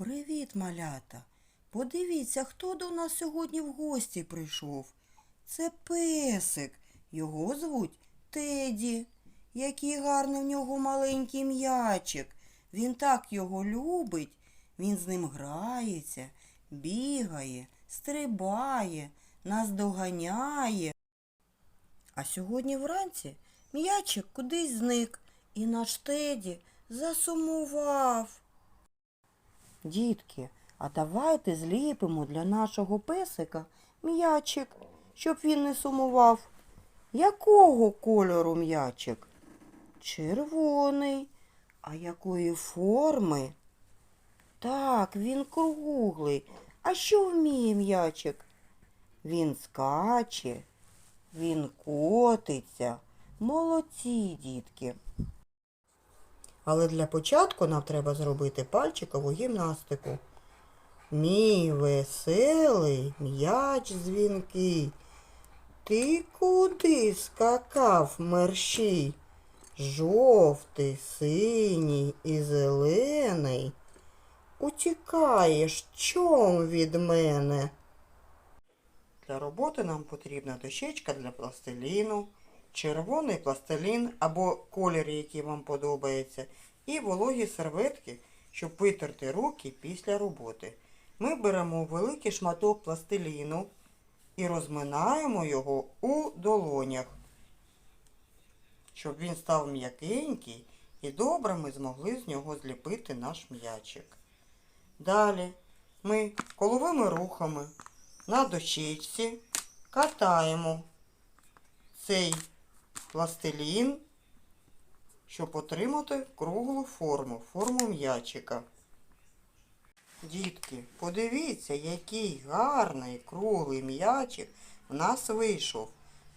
Привіт, малята. Подивіться, хто до нас сьогодні в гості прийшов. Це песик. Його звуть Теді. Який гарний в нього маленький м'ячик. Він так його любить. Він з ним грається, бігає, стрибає, нас доганяє. А сьогодні вранці м'ячик кудись зник, і наш Теді засумував. Дітки, а давайте зліпимо для нашого песика м'ячик, щоб він не сумував. Якого кольору м'ячик? Червоний. А якої форми? Так, він круглий. А що вміє м'ячик? Він скаче, він котиться. Молодці, дітки. Але для початку нам треба зробити пальчикову гімнастику. Мій веселий м'яч дзвінкий. Ти куди скакав мерщій? Жовтий, синій і зелений. Утікаєш чом від мене? Для роботи нам потрібна дощечка для пластиліну, червоний пластилін або колір, який вам подобається, і вологі серветки, щоб витерти руки після роботи. Ми беремо великий шматок пластиліну і розминаємо його у долонях, щоб він став м'якенький і добре ми змогли з нього зліпити наш м'ячик. Далі ми коловими рухами на дощечці катаємо цей пластилін, щоб отримати круглу форму, форму м'ячика. Дітки, подивіться, який гарний круглий м'ячик в нас вийшов.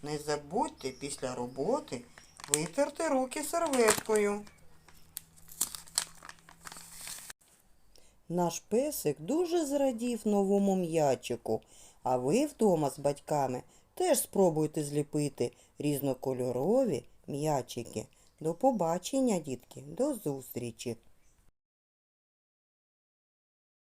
Не забудьте після роботи витерти руки серветкою. Наш песик дуже зрадів новому м'ячику, а ви вдома з батьками теж спробуйте зліпити різнокольорові м'ячики. До побачення, дітки, до зустрічі!